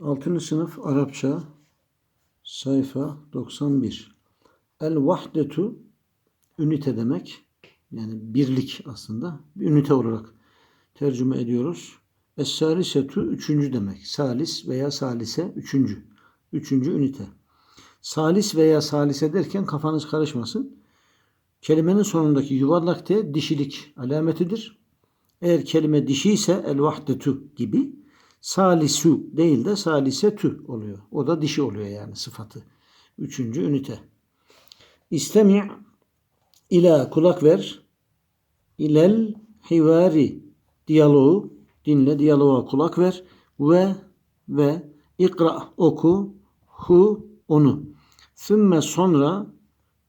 6. sınıf Arapça sayfa 91. El vahdetu ünite demek. Yani birlik aslında. Bir ünite olarak tercüme ediyoruz. Es-salisetu üçüncü demek. Salis veya salise üçüncü. Üçüncü ünite. Salis veya salise derken kafanız karışmasın. Kelimenin sonundaki yuvarlak T dişilik alametidir. Eğer kelime dişi ise el vahdetu gibi salisu değil de salisetü oluyor. O da dişi oluyor yani sıfatı. Üçüncü ünite. İstemi' ila kulak ver. İlel hivari diyaloğu dinle diyaloğa kulak ver ve ve ikra oku hu onu. Sümme sonra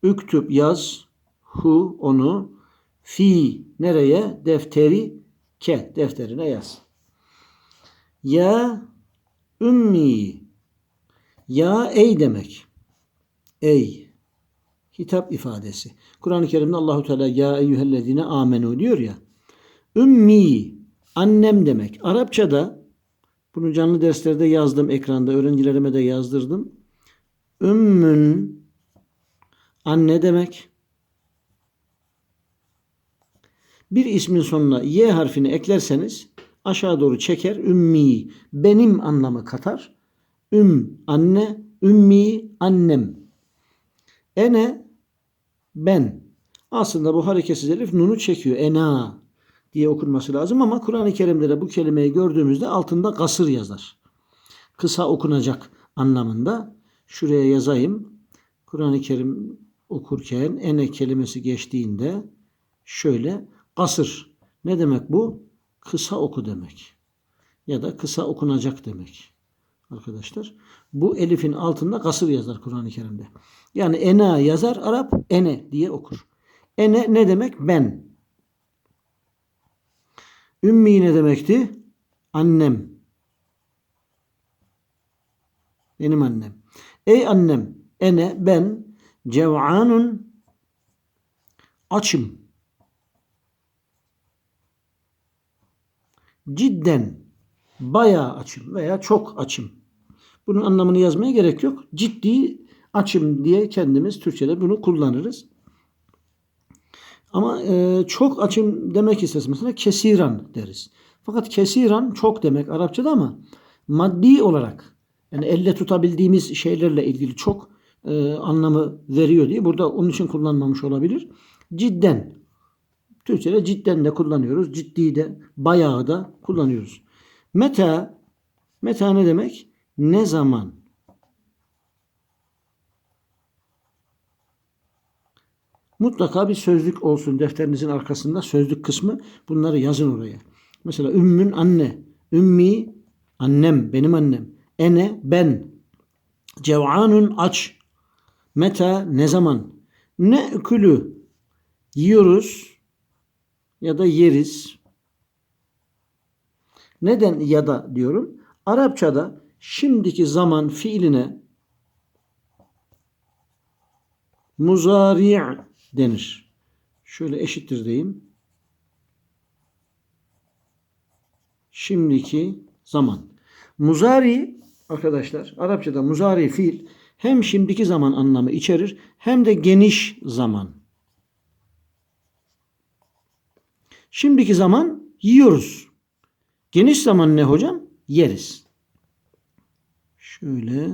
üktüb yaz hu onu fi nereye defteri ke defterine yaz. Ya ümmi ya ey demek. Ey hitap ifadesi. Kur'an-ı Kerim'de Allahu Teala ya eyyühellezine amenu diyor ya. Ümmi annem demek. Arapçada bunu canlı derslerde yazdım ekranda. Öğrencilerime de yazdırdım. Ümmün anne demek. Bir ismin sonuna y harfini eklerseniz aşağı doğru çeker. Ümmi benim anlamı katar. Üm anne, ümmi annem. Ene ben. Aslında bu hareketsiz elif nunu çekiyor. Ena diye okunması lazım ama Kur'an-ı Kerim'de de bu kelimeyi gördüğümüzde altında kasır yazar. Kısa okunacak anlamında. Şuraya yazayım. Kur'an-ı Kerim okurken ene kelimesi geçtiğinde şöyle kasır. Ne demek bu? Kısa oku demek. Ya da kısa okunacak demek. Arkadaşlar. Bu elifin altında kasır yazar Kur'an-ı Kerim'de. Yani ena yazar Arap ene diye okur. Ene ne demek? Ben. Ümmi ne demekti? Annem. Benim annem. Ey annem, ene ben cev'anun açım. Cidden bayağı açım veya çok açım. Bunun anlamını yazmaya gerek yok. Ciddi açım diye kendimiz Türkçe'de bunu kullanırız. Ama e, çok açım demek istesek mesela kesiran deriz. Fakat kesiran çok demek Arapçada ama maddi olarak yani elle tutabildiğimiz şeylerle ilgili çok e, anlamı veriyor diye burada onun için kullanmamış olabilir. Cidden. Türkçe'de cidden de kullanıyoruz. Ciddi de bayağı da kullanıyoruz. Meta meta ne demek? Ne zaman? Mutlaka bir sözlük olsun defterinizin arkasında sözlük kısmı. Bunları yazın oraya. Mesela ümmün anne, ümmi annem, benim annem. Ene ben. Cev'anun aç. Meta ne zaman? Ne külü yiyoruz ya da yeriz. Neden ya da diyorum? Arapçada şimdiki zaman fiiline muzari' denir. Şöyle eşittir diyeyim. Şimdiki zaman. Muzari arkadaşlar Arapçada muzari fiil hem şimdiki zaman anlamı içerir hem de geniş zaman. Şimdiki zaman yiyoruz. Geniş zaman ne hocam? Yeriz. Şöyle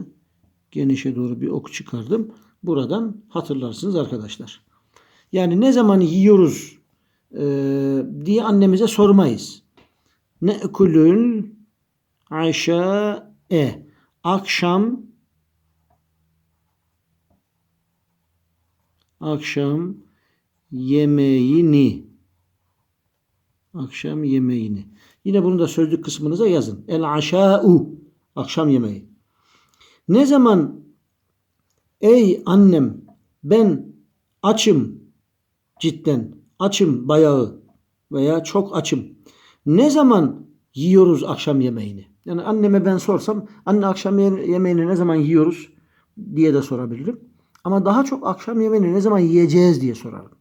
genişe doğru bir ok çıkardım. Buradan hatırlarsınız arkadaşlar. Yani ne zaman yiyoruz e, diye annemize sormayız. Ne kulül aşa'e akşam akşam yemeğini akşam yemeğini. Yine bunu da sözlük kısmınıza yazın. El aşa'u akşam yemeği. Ne zaman ey annem ben açım cidden açım bayağı veya çok açım. Ne zaman yiyoruz akşam yemeğini? Yani anneme ben sorsam anne akşam yemeğini ne zaman yiyoruz diye de sorabilirim. Ama daha çok akşam yemeğini ne zaman yiyeceğiz diye sorarım.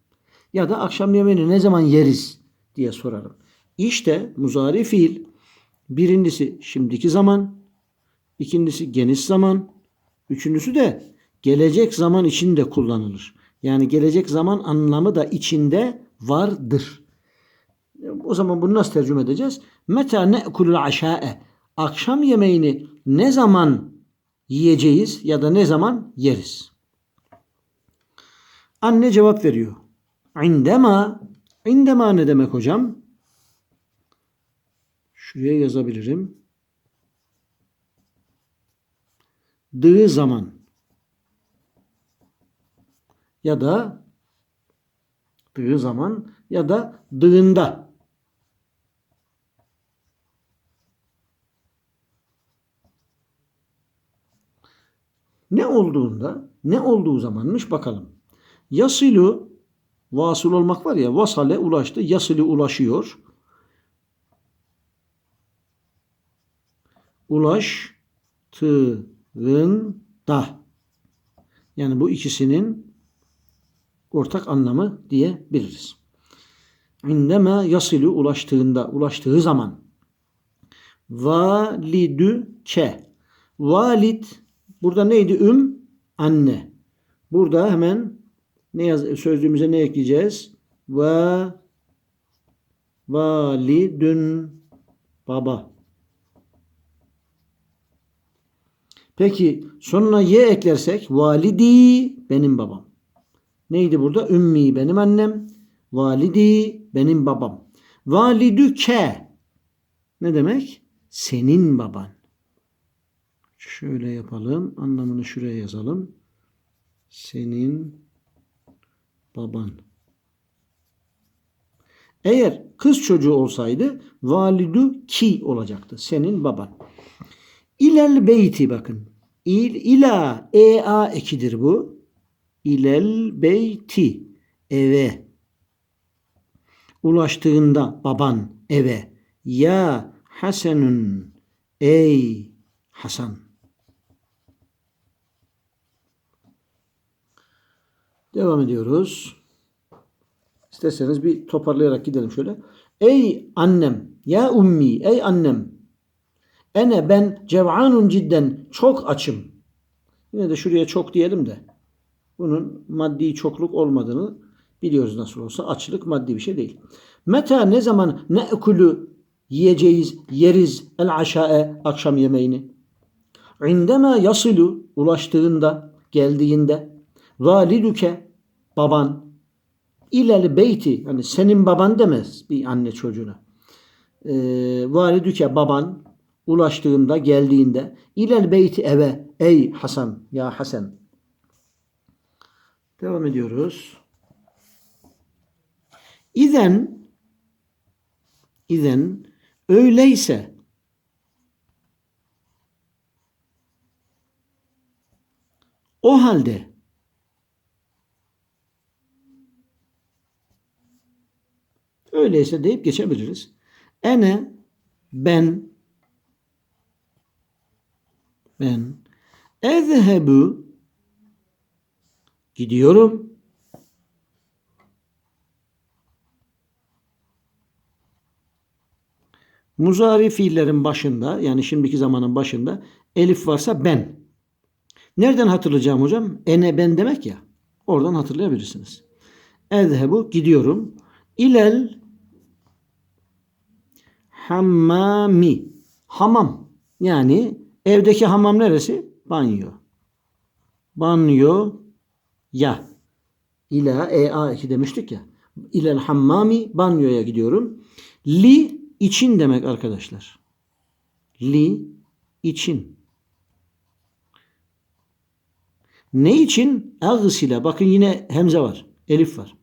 Ya da akşam yemeğini ne zaman yeriz diye sorarım. İşte muzari fiil birincisi şimdiki zaman, İkincisi geniş zaman. Üçüncüsü de gelecek zaman içinde kullanılır. Yani gelecek zaman anlamı da içinde vardır. O zaman bunu nasıl tercüme edeceğiz? Meta ne'kulul aşa'e. Akşam yemeğini ne zaman yiyeceğiz ya da ne zaman yeriz? Anne cevap veriyor. İndema. İndema ne demek hocam? Şuraya yazabilirim. Dığı zaman. Ya da dığı zaman ya da dığında. Ne olduğunda, ne olduğu zamanmış bakalım. Yasilu vasıl olmak var ya vasale ulaştı. Yasilu ulaşıyor. Ulaştığında. Yani bu ikisinin ortak anlamı diyebiliriz. İndeme yasilu ulaştığında, ulaştığı zaman. Validü ke. Valid burada neydi? Üm, anne. Burada hemen ne yaz sözlüğümüze ne ekleyeceğiz? Ve validün baba. Peki sonuna ye eklersek validi benim babam. Neydi burada? Ümmi benim annem. Validi benim babam. Validüke ne demek? Senin baban. Şöyle yapalım. Anlamını şuraya yazalım. Senin baban. Eğer kız çocuğu olsaydı validü ki olacaktı. Senin baban. İlel beyti bakın. İl, ila, e, a ekidir bu. İlel beyti. Eve. Ulaştığında baban eve. Ya Hasanun. Ey Hasan. Devam ediyoruz. İsterseniz bir toparlayarak gidelim şöyle. Ey annem, ya ummi, ey annem. Ene ben cev'anun cidden çok açım. Yine de şuraya çok diyelim de. Bunun maddi çokluk olmadığını biliyoruz nasıl olsa. Açlık maddi bir şey değil. Meta ne zaman ne ekulü yiyeceğiz, yeriz el aşae akşam yemeğini. İndeme yasilu ulaştığında, geldiğinde validüke baban ilel beyti yani senin baban demez bir anne çocuğuna. Ee, validüke baban ulaştığında geldiğinde ilel beyti eve ey Hasan ya Hasan. Devam ediyoruz. İzen İzen öyleyse o halde öyleyse deyip geçebiliriz. Ene ben ben ezhebu gidiyorum Muzari fiillerin başında yani şimdiki zamanın başında elif varsa ben. Nereden hatırlayacağım hocam? Ene ben demek ya. Oradan hatırlayabilirsiniz. Ezhebu gidiyorum. İlel hammami. Hamam. Yani evdeki hamam neresi? Banyo. Banyo ya. İla e a 2 demiştik ya. İlel hammami banyoya gidiyorum. Li için demek arkadaşlar. Li için. Ne için? Ağısıyla. Bakın yine hemze var. Elif var.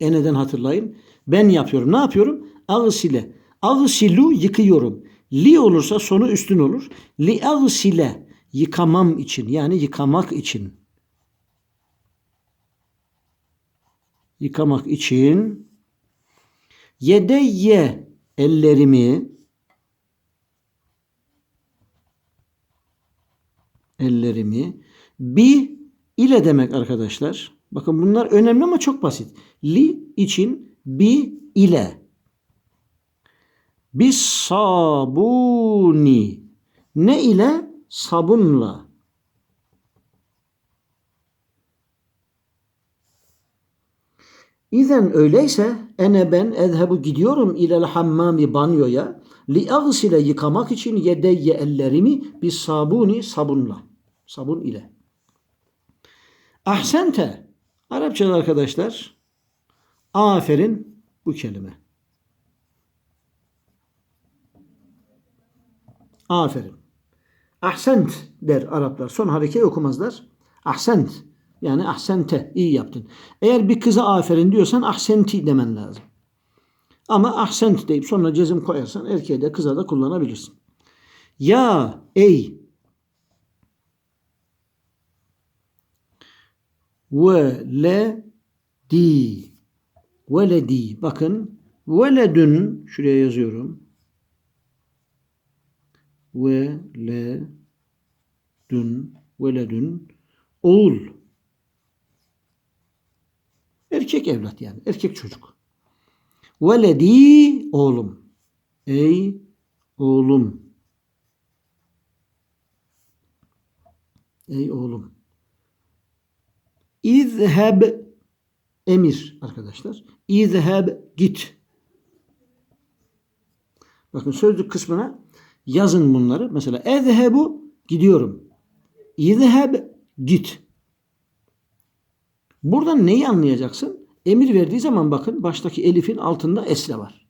Eneden hatırlayın. Ben yapıyorum. Ne yapıyorum? Ağısile. Ağısilu yıkıyorum. Li olursa sonu üstün olur. Li ağısile. Yıkamam için. Yani yıkamak için. Yıkamak için. Yedeyye ellerimi ellerimi bi ile demek arkadaşlar. Bakın bunlar önemli ama çok basit. Li için bi ile. Bis sabuni. Ne ile? sabunla İzen öyleyse ene ben ezhebu gidiyorum ilel hammami banyoya li agsile yıkamak için yedeyye ellerimi bir sabuni sabunla. Sabun ile. Ahsente. Arapçada arkadaşlar aferin bu kelime. Aferin. Ahsent der Araplar. Son harekeyi okumazlar. Ahsent. Yani ahsente. iyi yaptın. Eğer bir kıza aferin diyorsan ahsenti demen lazım. Ama ahsent deyip sonra cezim koyarsan erkeğe de kıza da kullanabilirsin. Ya ey veledi veledi bakın veledün şuraya yazıyorum veledün veledün oğul. Erkek evlat yani. Erkek çocuk. Veledi oğlum. Ey oğlum. Ey oğlum. İzheb emir arkadaşlar. İzheb git. Bakın sözlük kısmına yazın bunları. Mesela ezhebu gidiyorum. İzheb git. Buradan neyi anlayacaksın? Emir verdiği zaman bakın baştaki elifin altında esle var.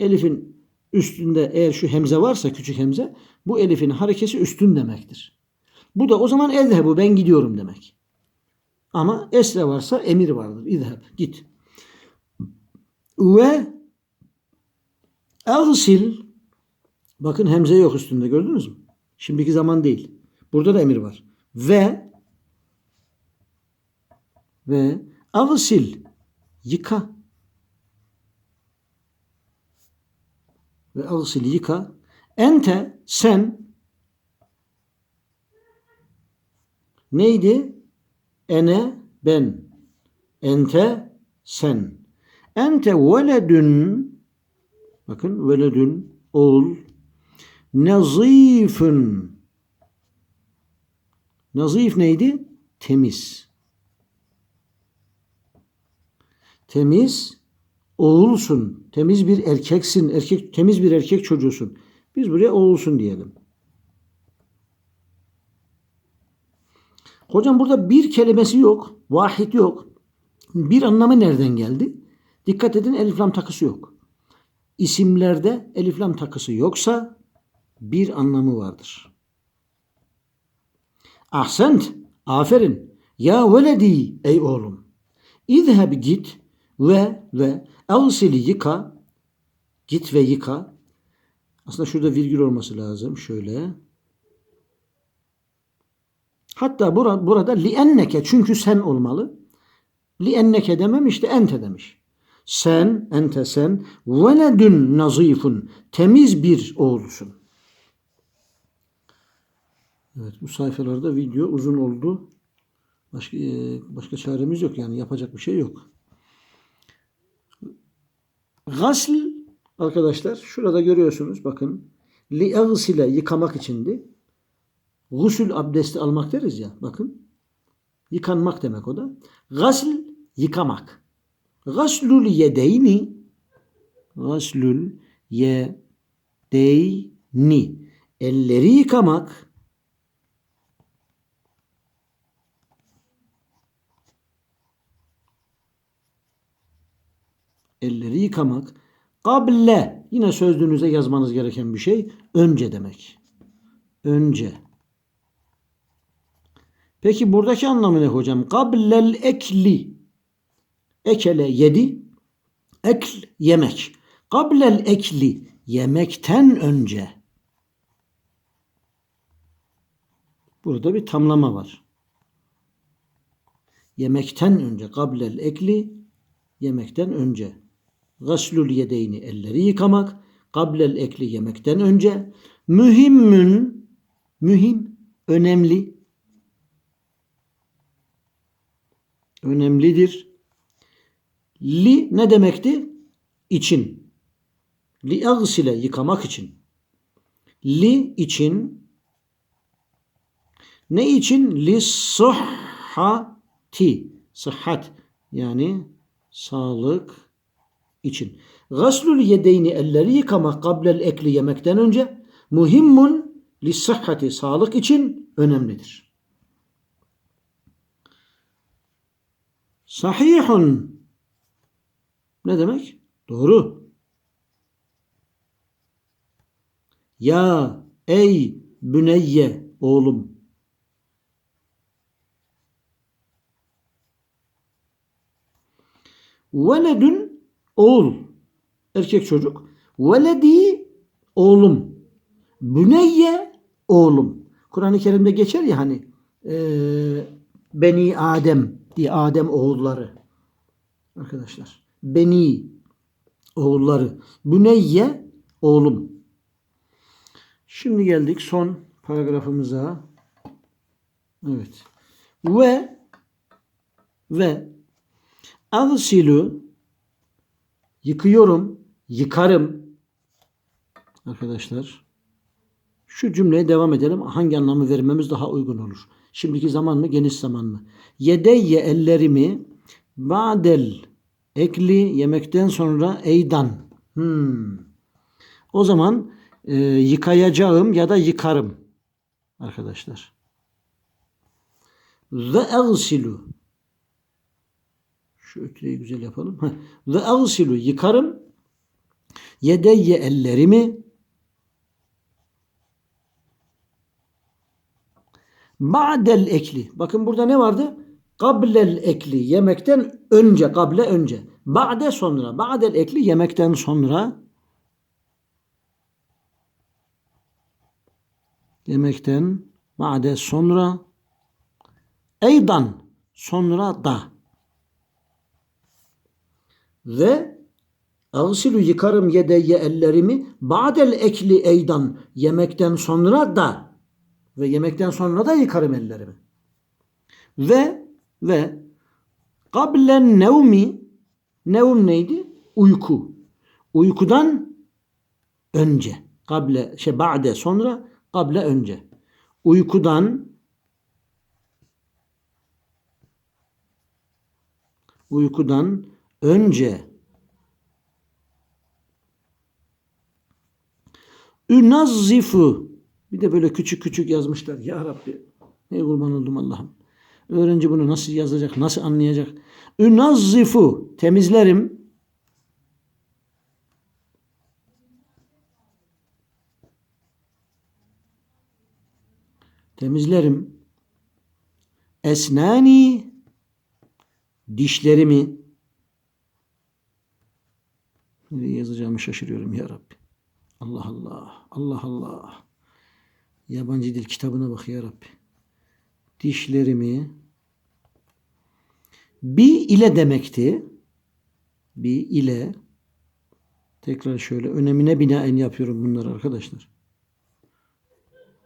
Elifin üstünde eğer şu hemze varsa küçük hemze bu elifin harekesi üstün demektir. Bu da o zaman ezhebu ben gidiyorum demek. Ama esre varsa emir vardır. İzheb git. Ve elsil bakın hemze yok üstünde gördünüz mü? Şimdiki zaman değil. Burada da emir var. Ve ve elsil yıka ve elsil yıka ente sen Neydi? Ene ben. Ente sen. Ente veledün bakın veledün oğul nazifün nazif neydi? Temiz. Temiz oğulsun. Temiz bir erkeksin. Erkek temiz bir erkek çocuğusun. Biz buraya oğulsun diyelim. Hocam burada bir kelimesi yok. Vahid yok. Bir anlamı nereden geldi? Dikkat edin eliflam takısı yok. İsimlerde eliflam takısı yoksa bir anlamı vardır. Ahsent, aferin. Ya veledi, ey oğlum. İzheb git ve ve evsili yıka. Git ve yıka. Aslında şurada virgül olması lazım. Şöyle. Hatta burada, burada li enneke çünkü sen olmalı. Li enneke dememiş de ente demiş. Sen, ente sen, veledün nazifun, temiz bir oğlusun. Evet bu sayfalarda video uzun oldu. Başka, e, başka çaremiz yok yani yapacak bir şey yok. Gasl arkadaşlar şurada görüyorsunuz bakın. Li ile yıkamak içindi. Gusül abdesti almak deriz ya. Bakın. Yıkanmak demek o da. Gasl yıkamak. Gaslul yedeyni Gaslul yedeyni Elleri yıkamak. Elleri yıkamak. Kable yine sözlüğünüze yazmanız gereken bir şey. Önce demek. Önce. Peki buradaki anlamı ne hocam? Kablel ekli. Ekele yedi. Ekl yemek. Kablel ekli yemekten önce. Burada bir tamlama var. Yemekten önce. Kablel ekli yemekten önce. Gaslul yedeyni elleri yıkamak. Kablel ekli yemekten önce. Mühimmün mühim önemli önemlidir. Li ne demekti? İçin. Li agsile yıkamak için. Li için ne için? Li sıhhati. Sıhhat yani sağlık için. Gaslul yedeyni elleri yıkamak kablel ekli yemekten önce muhimmun li sıhhati sağlık için önemlidir. Sahihun ne demek? Doğru. Ya ey büneyye oğlum. Veledün oğul. Erkek çocuk. Veledi oğlum. Büneyye oğlum. Kur'an-ı Kerim'de geçer ya hani eee, Beni Adem diye Adem oğulları. Arkadaşlar. Beni oğulları. Büneyye oğlum. Şimdi geldik son paragrafımıza. Evet. Ve ve Agsilu yıkıyorum, yıkarım. Arkadaşlar şu cümleye devam edelim. Hangi anlamı vermemiz daha uygun olur? Şimdiki zaman mı, geniş zaman mı? Yedeyye ellerimi ba'del ekli yemekten sonra eydan. Hmm. O zaman e, yıkayacağım ya da yıkarım. Arkadaşlar. Ve agsilu şu ötüreyi güzel yapalım. Ve agsilu yıkarım. Yedeyye ellerimi. Ba'del ekli. Bakın burada ne vardı? Kablel ekli. Yemekten önce. Kable önce. Ba'de sonra. Ba'del ekli yemekten sonra. Yemekten ba'de sonra. Eydan. Sonra da ve Ağsilu yıkarım yedeyye ellerimi ba'del ekli eydan yemekten sonra da ve yemekten sonra da yıkarım ellerimi. Ve ve kablen nevmi nevm neydi? Uyku. Uykudan önce. Kable şey ba'de sonra kable önce. Uykudan uykudan önce Ünazzifu bir de böyle küçük küçük yazmışlar. Ya Rabbi ne kurban oldum Allah'ım. Öğrenci bunu nasıl yazacak, nasıl anlayacak? Ünazzifu temizlerim. Temizlerim. Esnani dişlerimi Nereye yazacağımı şaşırıyorum ya Rabbi. Allah Allah. Allah Allah. Yabancı dil kitabına bak ya Rabbi. Dişlerimi bir ile demekti. Bir ile tekrar şöyle önemine binaen yapıyorum bunları arkadaşlar.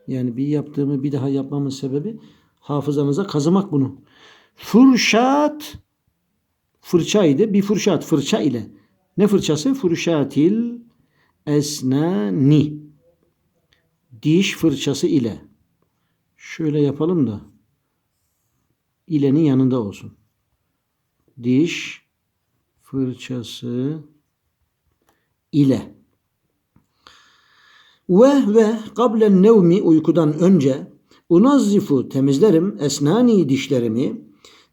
Yani bir yaptığımı bir daha yapmamın sebebi hafızanıza kazımak bunu. Fırşat fırçaydı. Bir fırşat fırça ile. Ne fırçası? Fırşatil esnani. Diş fırçası ile. Şöyle yapalım da ilenin yanında olsun. Diş fırçası ile. Ve ve kablen nevmi uykudan önce unazzifu temizlerim esnani dişlerimi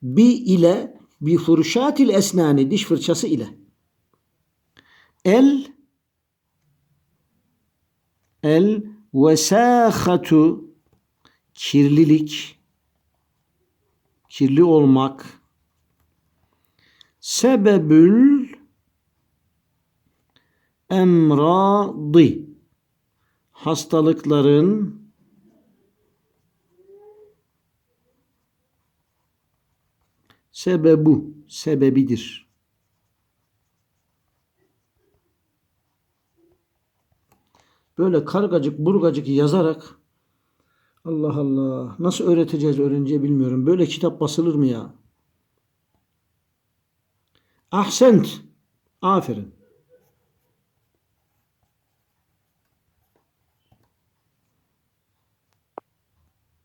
bi ile bi fırşatil esnani diş fırçası ile. El el vesâhatu kirlilik kirli olmak sebebül emradi hastalıkların sebebu sebebidir. Böyle kargacık burgacık yazarak Allah Allah nasıl öğreteceğiz öğrenciye bilmiyorum. Böyle kitap basılır mı ya? Ahsent. Aferin.